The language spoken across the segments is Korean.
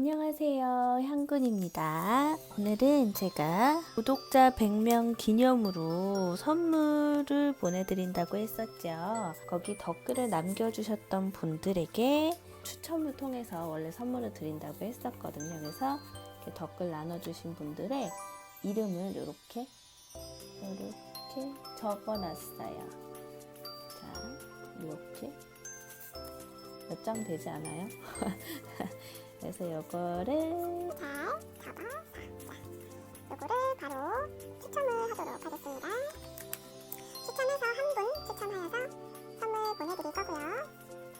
안녕하세요. 향군입니다. 오늘은 제가 구독자 100명 기념으로 선물을 보내드린다고 했었죠. 거기 댓글을 남겨주셨던 분들에게 추첨을 통해서 원래 선물을 드린다고 했었거든요. 그래서 이렇게 댓글 나눠주신 분들의 이름을 이렇게 이렇게 적어놨어요. 자, 이렇게 몇 장 되지 않아요? 그래서 이거를 잘 잡아서 요거를 바로 추첨을 하도록 하겠습니다. 추첨해서 한 분 추첨하여서 선물 보내드릴 거고요.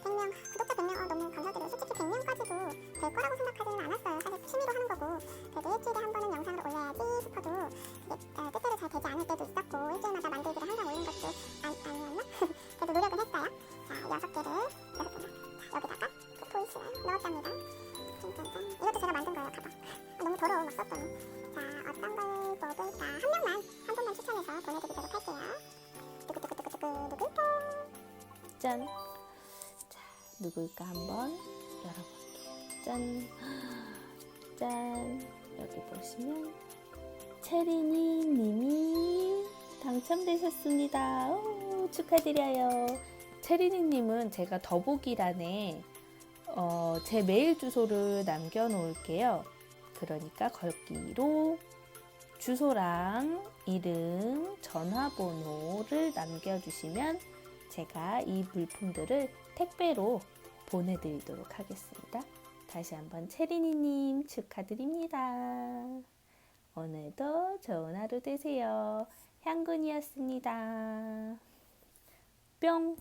100명, 구독자 100명, 어, 너무 감사드려요. 솔직히 100명까지도 될 거라고 생각하지는 않았어요. 사실 취미로 하는 거고, 그래도 일주일에 한 번은 영상을 올려야지 싶어도 그게 어, 뜻대로 잘 되지 않을 때도 있었고, 일주일마다 만들기를 항상 올린 것도 아, 아니었나? 그래도 노력은 했어요. 자, 여섯 개를, 여섯 개나. 자, 여기다가 보이시나요? 넣었답니다. 이것도 제가 만든 거예요, 가방. 아, 너무 더러워, 막 썼더니. 자, 어떤 걸 뽑을까? 한 명만, 한 분만 추천해서 보내드리도록 할게요. 두구두구두구두구, 누굴까? 짠. 자, 누굴까 한번 열어볼게요. 짠. 짠. 여기 보시면 체리니 님이 당첨되셨습니다. 오, 축하드려요. 체리니 님은 제가 더보기란에 어, 제 메일 주소를 남겨 놓을게요. 그러니까 걸기로 주소랑 이름, 전화번호를 남겨주시면 제가 이 물품들을 택배로 보내드리도록 하겠습니다. 다시 한번 체리니님 축하드립니다. 오늘도 좋은 하루 되세요. 향근이었습니다. 뿅!